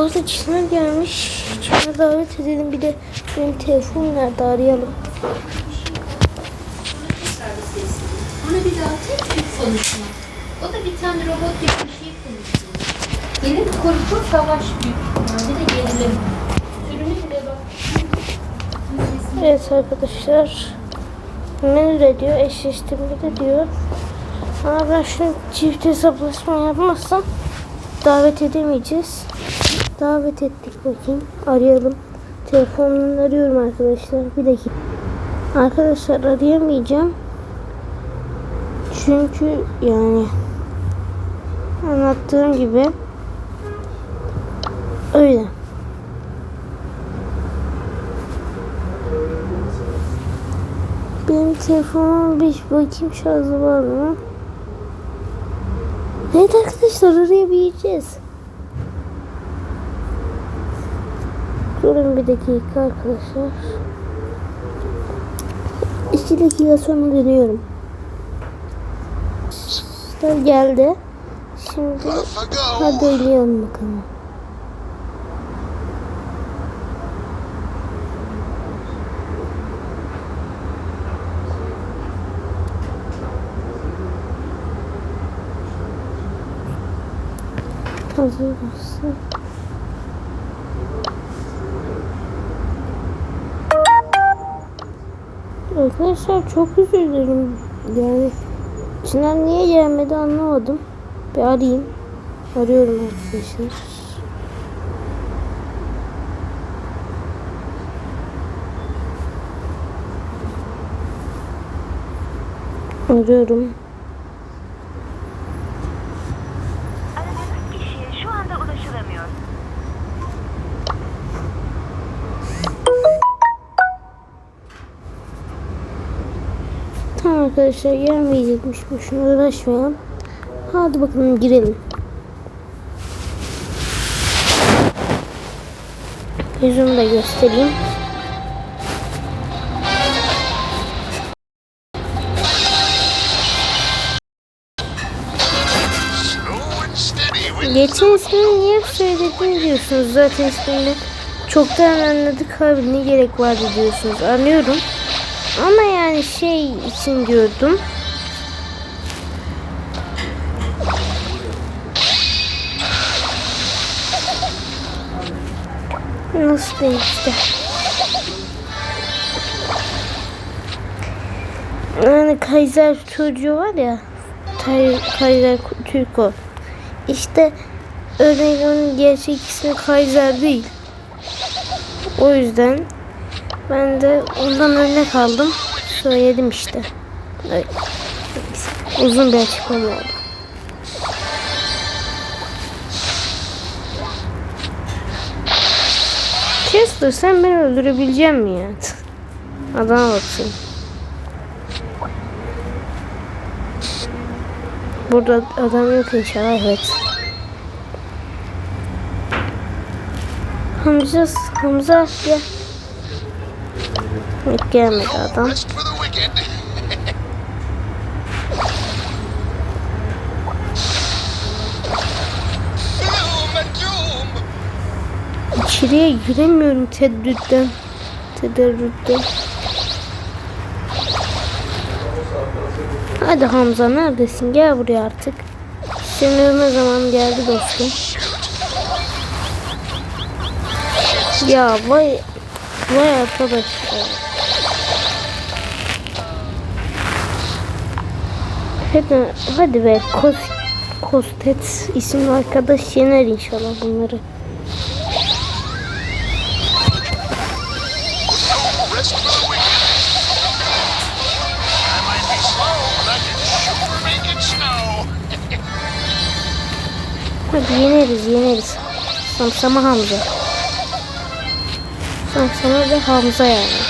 Arada Çınar gelmiş. Çınar davet edelim. Bir de benim telefon nerede arayalım. Ona bir daha tek tük konuşma. O da bir tane robot gibi bir şey konuşuyor. Gelin korku savaş büyük. Bir de gerilim. Türünü bile bak. Evet arkadaşlar. Menüde diyor, eşleştirmede diyor. Ama ben şunu çift hesaplaşma yapmazsam davet edemeyeceğiz. Davet ettik bakayım. Arayalım. Telefonunu arıyorum arkadaşlar. Bir dakika. Arkadaşlar arayamayacağım. Çünkü yani anlattığım gibi öyle. Benim telefonum bir bakayım şarjı var mı? Evet arkadaşlar arayabileceğiz. Durun bir dakika arkadaşlar. İki dakika sonra dönüyorum. İşte geldi. Şimdi hadi oynayalım bakalım. Hazır mısın? Arkadaşlar çok üzüldüm. Yani Çınar niye gelmedi anlamadım. Bir arayayım. Arıyorum arkadaşlar. Arıyorum. Arkadaşlar gelmeyecekmiş. Boşuna uğraşmayalım. Hadi bakalım girelim. Yüzümü de göstereyim. Geçen ismini niye söyledin diyorsunuz. Zaten ismini çoktan anladık abi ne gerek vardı diyorsunuz. Anlıyorum. Ama yani şey için diyordum. Nasıl değil işte. Yani Kaiser çocuğu var ya. Kaiser Türko. İşte örneğin onun gerçek ismi Kaiser değil. O yüzden ben de ondan örnek aldım. Söyledim işte. Öyle. Uzun bir açıklama oldu. Chester sen beni öldürebilecek mi ya? Adama bakayım. Burada adam yok inşallah evet. Hamza, Hamza gel. Gelmedi adam. İçeriye giremiyorum teddütten. Tedarrütten. Hadi Hamza neredesin? Gel buraya artık. Senin ölme zaman geldi dostum. Ya vay vay arkadaş Hadi, hadi be Kos, Kostet isimli arkadaş yener inşallah bunları. Hadi yeneriz yeneriz. Samsama Hamza. Samsama ve Hamza yani.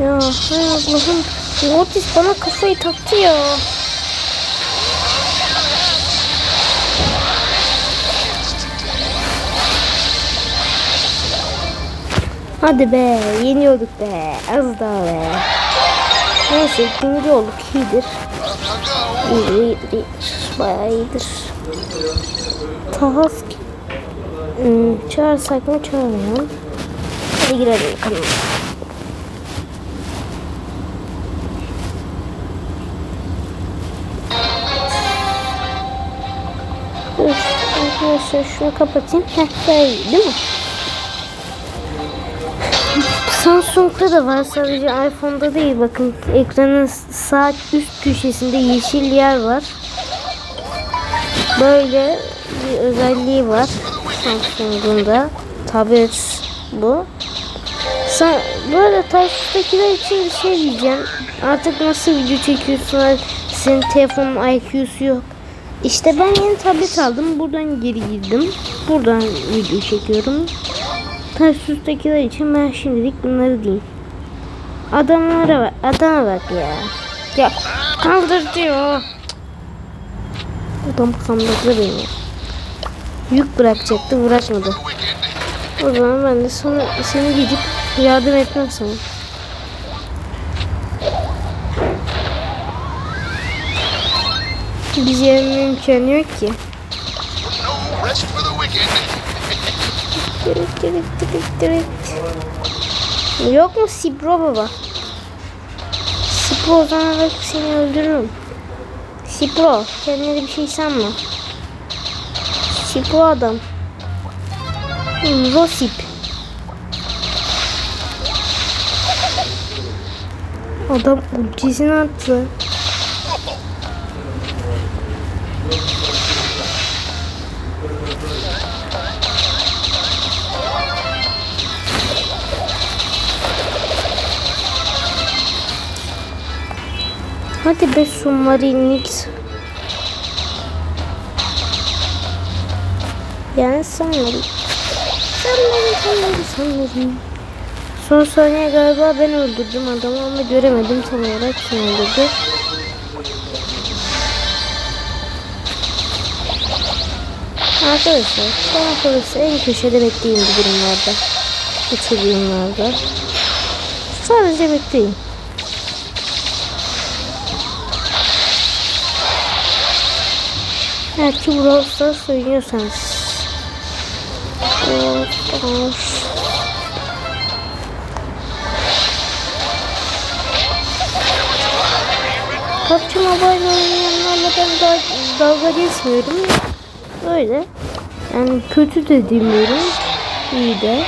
Ya hay Allah'ım. Mortis bana kafayı taktı ya. Hadi be yeniyorduk be az daha be. Neyse ikinci olduk iyidir. İyidir iyidir iyidir. Bayağı iyidir. Tahas hmm, çağırsak mı çağırmayalım. Hadi girelim bakalım. Dur arkadaşlar şunu kapatayım. Heh iyi değil mi? Samsung'da da var sadece iPhone'da değil bakın ekranın sağ üst köşesinde yeşil yer var. Böyle bir özelliği var Samsung'un da tablet bu. Sen böyle taştakiler için bir şey diyeceğim. Artık nasıl video çekiyorsun? Senin telefonun IQ'su yok. İşte ben yeni tablet aldım. Buradan geri girdim. Buradan video çekiyorum. Ters üsttekiler için ben şimdilik bunları diyeyim. Adamlara bak. Adama bak ya. Ya kaldır diyor. Adam kandırdı beni. Yük bırakacaktı bırakmadı. O zaman ben de sana seni gidip yardım etmem sana. Yerin imkanı yok ki. Direkt direkt direkt direkt. Yok mu Sipro baba? Sipro o zaman bak seni öldürürüm. Sipro kendine bir şey sanma. Sipro adam. Hmm, Rosip. Adam ultisini attı. Hadi be submarinlik. Yani sanmadım. Sanmadım, sanmadım, sanmadım. Son saniye galiba ben öldürdüm adamı ama göremedim tam olarak kim öldürdü. Arkadaşlar bana kalırsa en köşede bekleyin bu durumlarda. Bu durumlarda. Sadece bekleyin. Eğer ki Brawl Stars oynuyorsanız. Brawl Stars. Oynayanlarla ben da, dalga geçmiyorum. Öyle. Yani kötü de demiyorum. İyi de.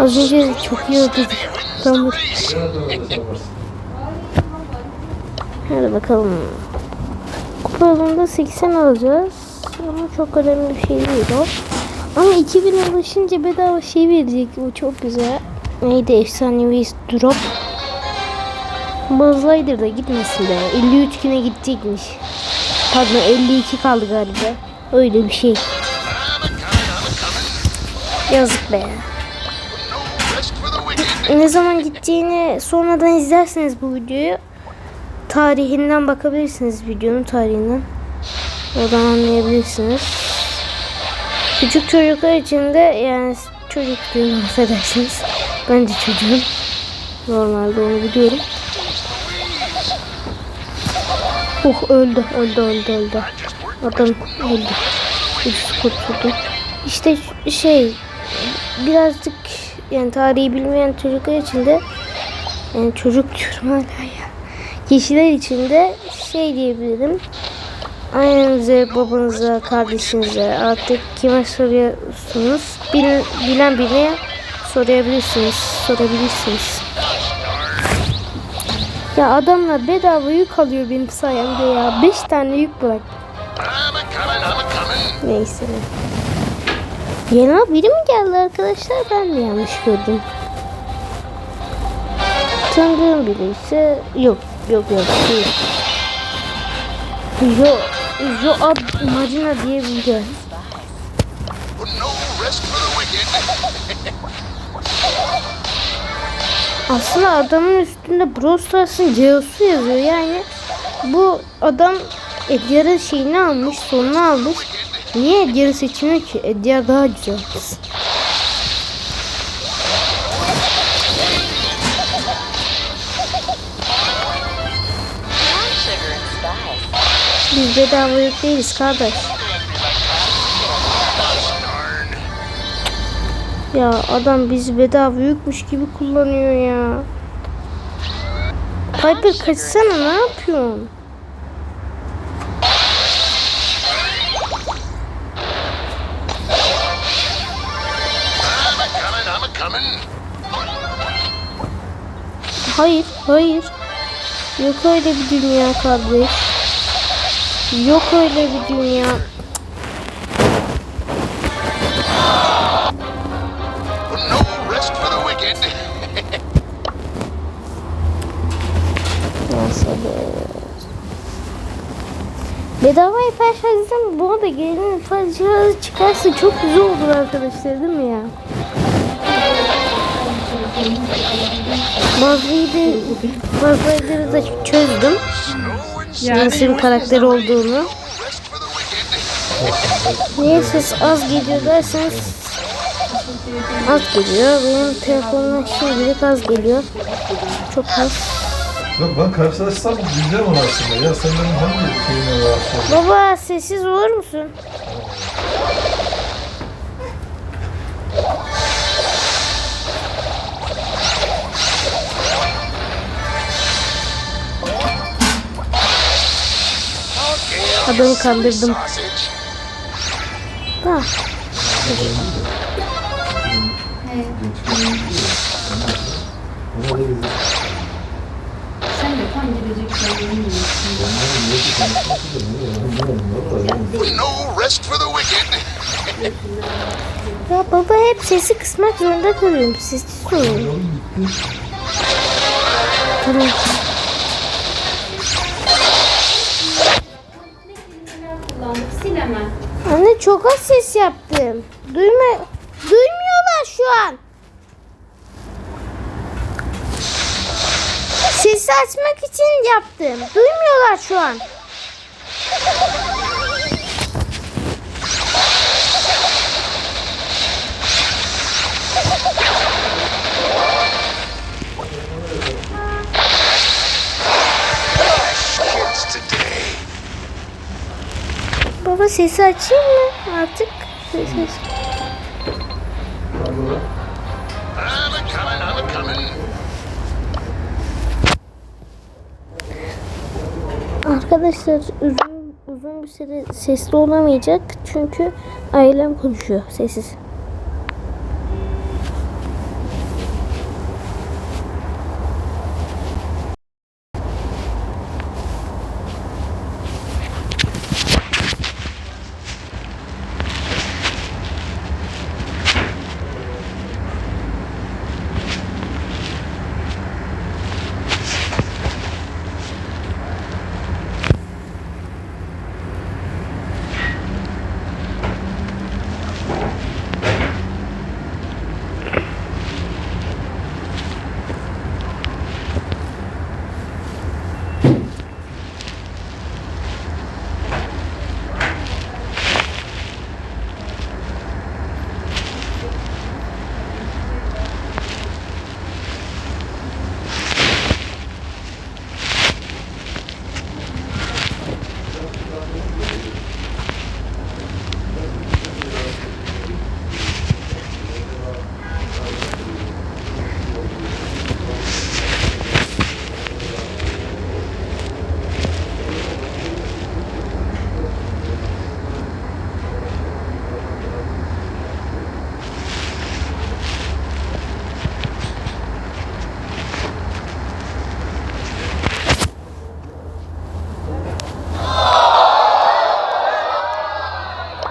Az önce çok iyi öldürdük. Tamam. Hadi bakalım. Yolunda 80 alacağız. Ama çok önemli bir şey değil o. Ama 2000 ulaşınca bedava şey verecek. Bu çok güzel. Neydi efsanevi drop. Buzz Lightyear da gitmesin be. 53 güne gidecekmiş. Pardon 52 kaldı galiba. Öyle bir şey. Yazık be. Ne zaman gideceğini sonradan izlerseniz bu videoyu tarihinden bakabilirsiniz videonun tarihinden. Oradan anlayabilirsiniz. Küçük çocuklar için de yani çocuk diyorum affedersiniz. Ben de çocuğum. Normalde onu biliyorum. Oh öldü öldü öldü öldü. Adam öldü. Ucuz kurtuldu. İşte şey birazcık yani tarihi bilmeyen çocuklar için de yani çocuk diyorum hala ya. Kişiler için de şey diyebilirim. Annenize, babanıza, kardeşinize artık kime soruyorsunuz bilen, bilen birine sorabilirsiniz. Sorabilirsiniz. Ya adamlar bedava yük alıyor benim sayemde ya. 5 tane yük bırak. Neyse. Yeni biri mi geldi arkadaşlar? Ben mi yanlış gördüm? Tanıdığım biri ise yok yok yok değil. Jo Jo Ad Marina diye wicked. Aslında adamın üstünde Brawl Stars'ın CEO'su yazıyor yani. Bu adam Edgar'ın şeyini almış, sonunu almış. Niye Edgar'ı seçmiyor ki? Edgar daha güzel. Biz bedava yük değiliz kardeş. Ya adam bizi bedava yükmüş gibi kullanıyor ya. Piper kaçsana ne yapıyorsun? Hayır, hayır. Yok öyle bir dünya kardeş. Yok öyle bir dünya. Nasıl Bedava hiper şarjdan bu arada gelin hiper şarjı çıkarsa çok güzel olur arkadaşlar değil mi ya? Bazıyı da bazıları da çözdüm. Bir karakter olduğunu. Niye ses az geliyor derseniz az geliyor. Benim telefonumdan şimdilik az geliyor. Çok az. Yok ben karşılaşsam diyeceğim onu aslında. Ya sen benim hangi şeyime rahatsız oldun? Baba sessiz olur musun? Adamı kandırdım. Da. Sen de tam gidecek şeylerin No rest for the wicked. Ya baba hep sesi kısmak zorunda kalıyorum. Sessiz olun. Tamam. Hemen. Anne çok az ses yaptım. Duyma duymuyorlar şu an. Sesi açmak için yaptım. Duymuyorlar şu an. Baba sesi açayım mı artık? Ses a coming. Arkadaşlar uzun, uzun bir süre sesli olamayacak. Çünkü ailem konuşuyor sessiz.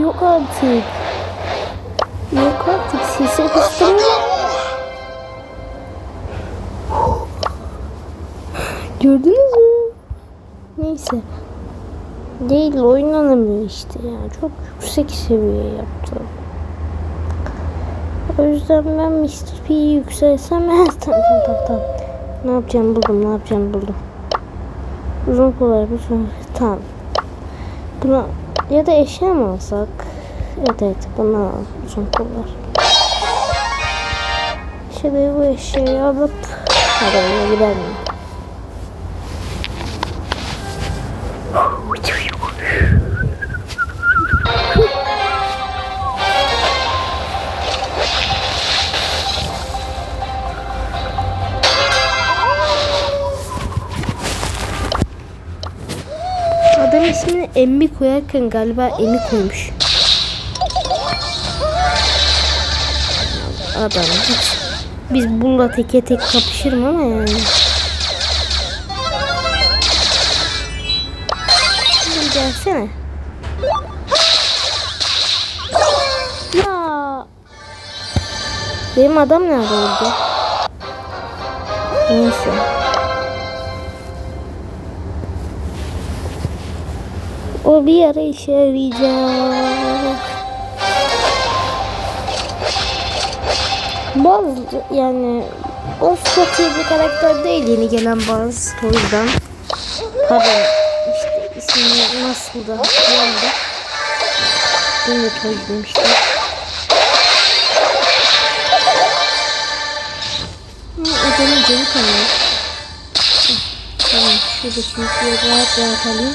Yok artık. Yok artık sesi kıstırma. Gördünüz mü? Neyse. Değil oynanamıyor işte ya. Çok yüksek seviye yaptı. O yüzden ben Mr. P'yi yükselsem tamam tamam tamam. Ne yapacağım buldum ne yapacağım buldum. Uzun kolay bu son. Tamam. Buna ya da eşya mı alsak? Evet evet buna uzun kollar. Şimdi bu eşeği alıp adamına gider? Adam ismini Emmi koyarken galiba Emi koymuş. Adam hiç. Biz bununla teke tek kapışırım ama yani. Hadi Gelsene. Ya. Benim adam nerede oldu? Neyse. O bir ara işe yarayacak. Bazı yani o çok iyi bir karakter değil yeni gelen bazı o yüzden. Pardon işte ismini nasıl da hatırlayamadım. Bunu toy demiştim. Adamın canı Tamam şurada çünkü rahat rahat alayım.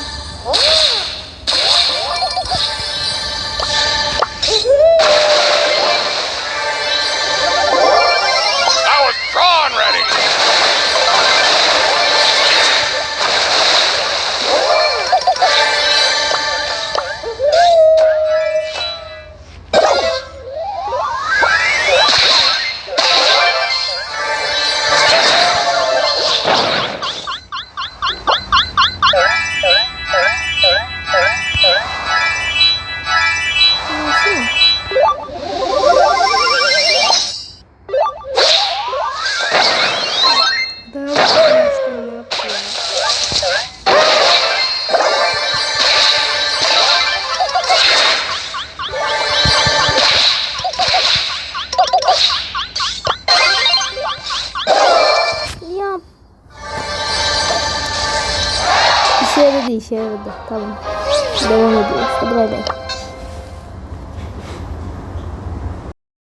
Hadi bay.